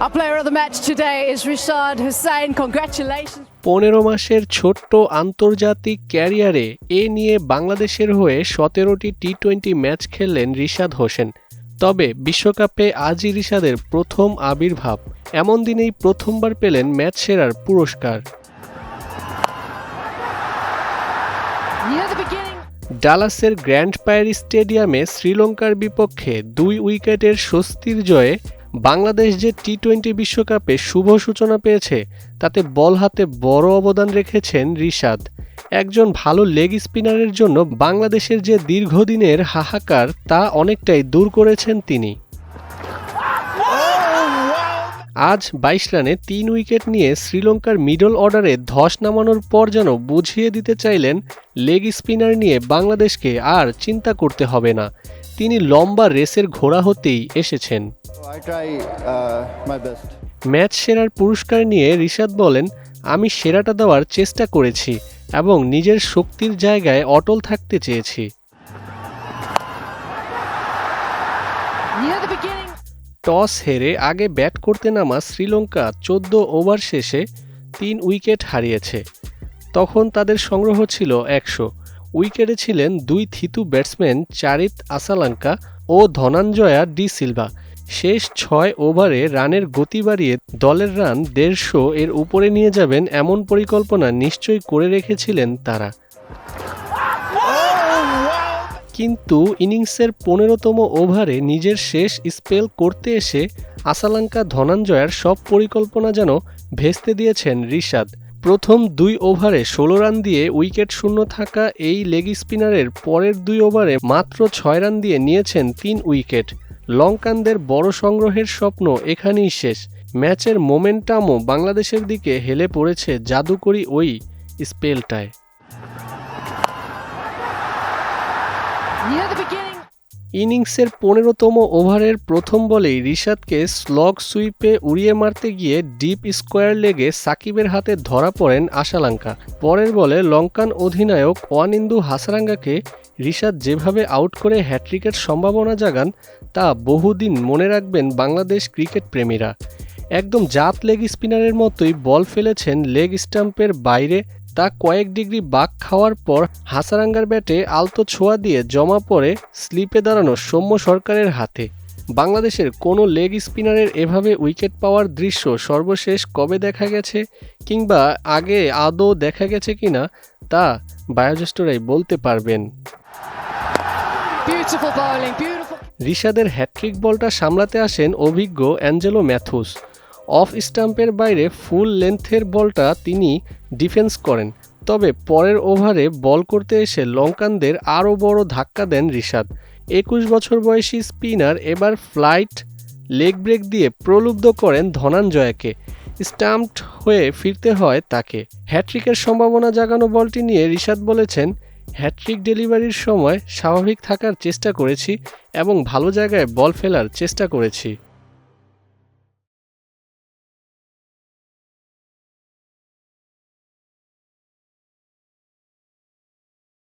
Our player of the match today is Rishad Hussain. Congratulations. পনেরো মাসের ছোট্ট আন্তর্জাতিক ক্যারিয়ারে এ নিয়ে বাংলাদেশের হয়ে সতেরোটি টি টোয়েন্টি ম্যাচ খেললেন রিশাদ হোসেন তবে বিশ্বকাপে আজই রিশাদের প্রথম আবির্ভাব এমন দিনেই প্রথমবার পেলেন ম্যাচ সেরার পুরস্কার. ডালাসের গ্র্যান্ড পায়ারি স্টেডিয়ামে শ্রীলঙ্কার বিপক্ষে দুই উইকেটের স্বস্তির জয়ে বাংলাদেশ যে টি টোয়েন্টি বিশ্বকাপে শুভ সূচনা পেয়েছে, তাতে বল হাতে বড় অবদান রেখেছেন রিশাদ। একজন ভালো লেগ স্পিনারের জন্য বাংলাদেশের যে দীর্ঘদিনের হাহাকার, তা অনেকটাই দূর করেছেন তিনি। আজ বাইশ রানে তিন উইকেট নিয়ে শ্রীলঙ্কার মিডল অর্ডারে ধস নামানোর পর যেন বুঝিয়ে দিতে চাইলেন, লেগ স্পিনার নিয়ে বাংলাদেশকে আর চিন্তা করতে হবে না। তিনি লম্বা রেসের ঘোড়া হতেই এসেছেন। I try uh, my best. Match সেরার পুরস্কার নিয়ে রিশাদ বলেন আমি সেরাটা দেওয়ার চেষ্টা করেছি এবং নিজের শক্তির জায়গায় অটল থাকতে চেয়েছি. টস হেরে আগে ব্যাট করতে নামা শ্রীলঙ্কা চোদ্দ ওভার শেষে তিন উইকেট হারিয়েছে তখন তাদের সংগ্রহ ছিল একশো উইকেটে ছিলেন দুই থিতু ব্যাটসম্যান চারিত আসালাঙ্কা ও ধনাঞ্জয়া ডি সিলভা শেষ ছয় ওভারে রানের গতি বাড়িয়ে দলের রান দেড়শো এর উপরে নিয়ে যাবেন এমন পরিকল্পনা নিশ্চয়ই করে রেখেছিলেন তারা। কিন্তু ইনিংসের পনেরোতম ওভারে নিজের শেষ স্পেল করতে এসে আসালাঙ্কা ধনাঞ্জয়ার সব পরিকল্পনা যেন ভেস্তে দিয়েছেন রিশাদ। প্রথম দুই ওভারে ষোলো রান দিয়ে উইকেট শূন্য থাকা এই লেগ স্পিনারের পরের দুই ওভারে মাত্র ছয় রান দিয়ে নিয়েছেন তিন উইকেট। লঙ্কানদের বড় সংগ্রহের স্বপ্ন এখানেই শেষ ম্যাচের মোমেন্টামও বাংলাদেশের দিকে হেলে পড়েছে জাদুকরি ওই স্পেলটায়. ইনিংসের পনেরোতম ওভারের প্রথম বলেই রিশাদকে স্লগ সুইপে উড়িয়ে মারতে গিয়ে ডিপ স্কোয়ার লেগে সাকিবের হাতে ধরা পড়েন আশালাঙ্কা। পরের বলে লঙ্কান অধিনায়ক ওয়ানিন্দু হাসারাঙ্গাকে রিশাদ যেভাবে আউট করে হ্যাট্রিকের সম্ভাবনা জাগান, তা বহুদিন মনে রাখবেন বাংলাদেশ ক্রিকেট প্রেমীরা। একদম জাত লেগ স্পিনারের মতোই বল ফেলেছেন লেগ স্টাম্পের বাইরে তা কয়েক ডিগ্রি বাক খাওয়ার পর হাসারাঙ্গার ব্যাটে আলতো ছোঁয়া দিয়ে জমা পড়ে স্লিপে দাঁড়ানো সৌম্য সরকারের হাতে। বাংলাদেশের কোনো লেগ স্পিনারের এভাবে উইকেট পাওয়ার দৃশ্য সর্বশেষ কবে দেখা গেছে কিংবা আগে আদৌ দেখা গেছে কিনা তা বায়োজ্যেষ্ঠরাই বলতে পারবেন। রিশাদের হ্যাট্রিক বলটা সামলাতে আসেন অভিজ্ঞ অ্যাঞ্জেলো ম্যাথুস। অফ স্টাম্পের বাইরে ফুল লেন্থের বলটা তিনি ডিফেন্স করেন। তবে পরের ওভারে বল করতে এসে লঙ্কানদের আরও বড় ধাক্কা দেন রিশাদ। একুশ বছর বয়সী স্পিনার এবার ফ্লাইট লেগ ব্রেক দিয়ে প্রলুব্ধ করেন ধনাঞ্জয়াকে। স্টাম্পড হয়ে ফিরতে হয় তাকে। হ্যাট্রিকের সম্ভাবনা জাগানো বলটি নিয়ে রিশাদ বলেছেন হ্যাট্রিক ডেলিভারির সময় স্বাভাবিক থাকার চেষ্টা করেছি এবং ভালো জায়গায় বল ফেলার চেষ্টা করেছি।